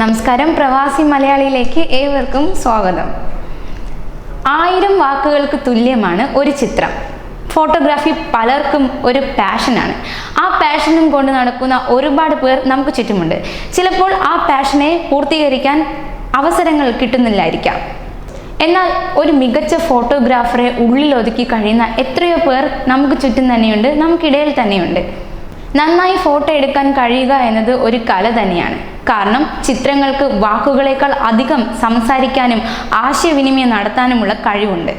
നമസ്കാരം. പ്രവാസി മലയാളിയിലേക്ക് ഏവർക്കും സ്വാഗതം. ആയിരം വാക്കുകൾക്ക് തുല്യമാണ് ഒരു ചിത്രം. ഫോട്ടോഗ്രാഫി പലർക്കും ഒരു പാഷനാണ് ആ പാഷനും കൊണ്ട് നടക്കുന്ന ഒരുപാട് പേർ നമുക്ക് ചുറ്റുമുണ്ട്. ചിലപ്പോൾ ആ പാഷനെ പൂർത്തീകരിക്കാൻ അവസരങ്ങൾ കിട്ടുന്നില്ലായിരിക്കാം. എന്നാൽ ഒരു മികച്ച ഫോട്ടോഗ്രാഫറെ ഉള്ളിൽ ഒതുക്കി കഴിയുന്ന എത്രയോ പേർ നമുക്ക് ചുറ്റും തന്നെയുണ്ട് നമുക്കിടയിൽ തന്നെയുണ്ട്. നന്നായി ഫോട്ടോ എടുക്കാൻ കഴിയുക എന്നത് ഒരു കല തന്നെയാണ്. കാരണം ചിത്രങ്ങൾക്ക് വാക്കുകളേക്കാൾ അധികം സംസാരിക്കാനും ആശയവിനിമയം നടത്താനുമുള്ള കഴിവുണ്ട്.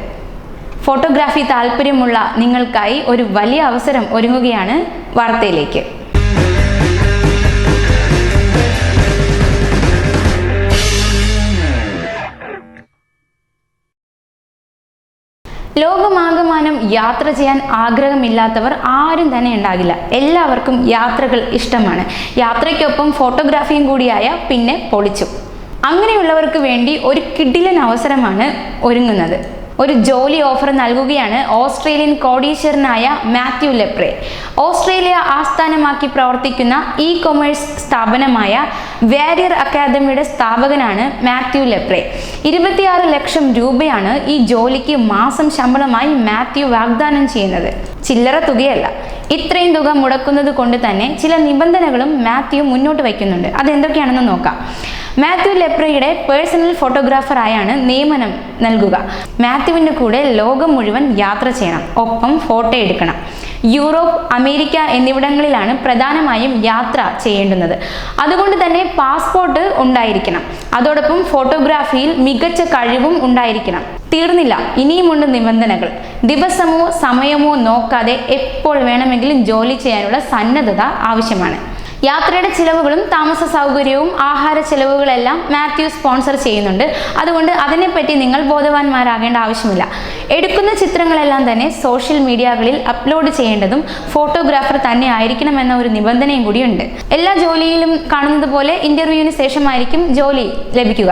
ഫോട്ടോഗ്രാഫി താല്പര്യമുള്ള നിങ്ങൾക്കായി ഒരു വലിയ അവസരം ഒരുങ്ങുകയാണ് വാർത്തയിലേക്ക്. ലോകമാകമാനം യാത്ര ചെയ്യാൻ ആഗ്രഹമില്ലാത്തവർ ആരും തന്നെ ഉണ്ടാകില്ല. എല്ലാവർക്കും യാത്രകൾ ഇഷ്ടമാണ്. യാത്രയ്ക്കൊപ്പം ഫോട്ടോഗ്രാഫിയും കൂടിയായ പിന്നെ പൊളിച്ചു. അങ്ങനെയുള്ളവർക്ക് വേണ്ടി ഒരു കിഡിലൻ അവസരമാണ് ഒരുങ്ങുന്നത്. ഒരു ജോലി ഓഫർ നൽകുകയാണ് ഓസ്ട്രേലിയൻ കോടീശ്വരനായ മാത്യു ലെപ്രെ. ഓസ്ട്രേലിയ ആസ്ഥാനമാക്കി പ്രവർത്തിക്കുന്ന ഇ കൊമേഴ്സ് സ്ഥാപനമായ വാരിയർ അക്കാദമിയുടെ സ്ഥാപകനാണ് മാത്യു ലെപ്രെ. ഇരുപത്തിയാറ് ലക്ഷം രൂപയാണ് ഈ ജോലിക്ക് മാസം ശമ്പളമായി മാത്യു വാഗ്ദാനം ചെയ്യുന്നത്. ചില്ലറ തുകയല്ല. ഇത്രയും തുക മുടക്കുന്നത് കൊണ്ട് തന്നെ ചില നിബന്ധനകളും മാത്യു മുന്നോട്ട് വയ്ക്കുന്നുണ്ട്. അതെന്തൊക്കെയാണെന്ന് നോക്കാം. മാത്യു ലെപ്രയുടെ പേഴ്സണൽ ഫോട്ടോഗ്രാഫറായാണ് നിയമനം നൽകുക. മാത്യുവിന്റെ കൂടെ ലോകം മുഴുവൻ യാത്ര ചെയ്യണം. ഒപ്പം ഫോട്ടോ എടുക്കണം. യൂറോപ്പ് അമേരിക്ക എന്നിവിടങ്ങളിലാണ് പ്രധാനമായും യാത്ര ചെയ്യേണ്ടുന്നത്. അതുകൊണ്ട് തന്നെ പാസ്പോർട്ട് ഉണ്ടായിരിക്കണം. അതോടൊപ്പം ഫോട്ടോഗ്രാഫിയിൽ മികച്ച കഴിവും ഉണ്ടായിരിക്കണം. തീർന്നില്ല. ഇനിയുമുണ്ട് നിബന്ധനകൾ. ദിവസമോ സമയമോ നോക്കാതെ എപ്പോൾ വേണമെങ്കിലും ജോലി ചെയ്യാനുള്ള സന്നദ്ധത ആവശ്യമാണ്. യാത്രയുടെ ചിലവുകളും താമസ സൗകര്യവും ആഹാര ചിലവുകളെല്ലാം മാത്യു സ്പോൺസർ ചെയ്യുന്നുണ്ട്. അതുകൊണ്ട് അതിനെപ്പറ്റി നിങ്ങൾ ബോധവാന്മാരാകേണ്ട ആവശ്യമില്ല. എടുക്കുന്ന ചിത്രങ്ങളെല്ലാം തന്നെ സോഷ്യൽ മീഡിയകളിൽ അപ്ലോഡ് ചെയ്യേണ്ടതും ഫോട്ടോഗ്രാഫർ തന്നെ ആയിരിക്കണമെന്ന ഒരു നിബന്ധനയും കൂടിയുണ്ട്. എല്ലാ ജോലിയിലും കാണുന്നത് പോലെ ഇന്റർവ്യൂവിന് ശേഷമായിരിക്കും ജോലി ലഭിക്കുക.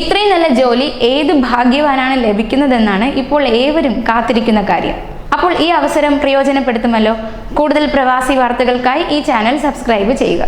ഇത്രയും നല്ല ജോലി ഏത് ഭാഗ്യവാനാണ് ലഭിക്കുന്നതെന്നാണ് ഇപ്പോൾ ഏവരും കാത്തിരിക്കുന്ന കാര്യം. അപ്പോൾ ഈ അവസരം പ്രയോജനപ്പെടുത്തുമല്ലോ. കൂടുതൽ പ്രവാസി വാർത്തകൾക്കായി ഈ ചാനൽ സബ്സ്ക്രൈബ് ചെയ്യുക.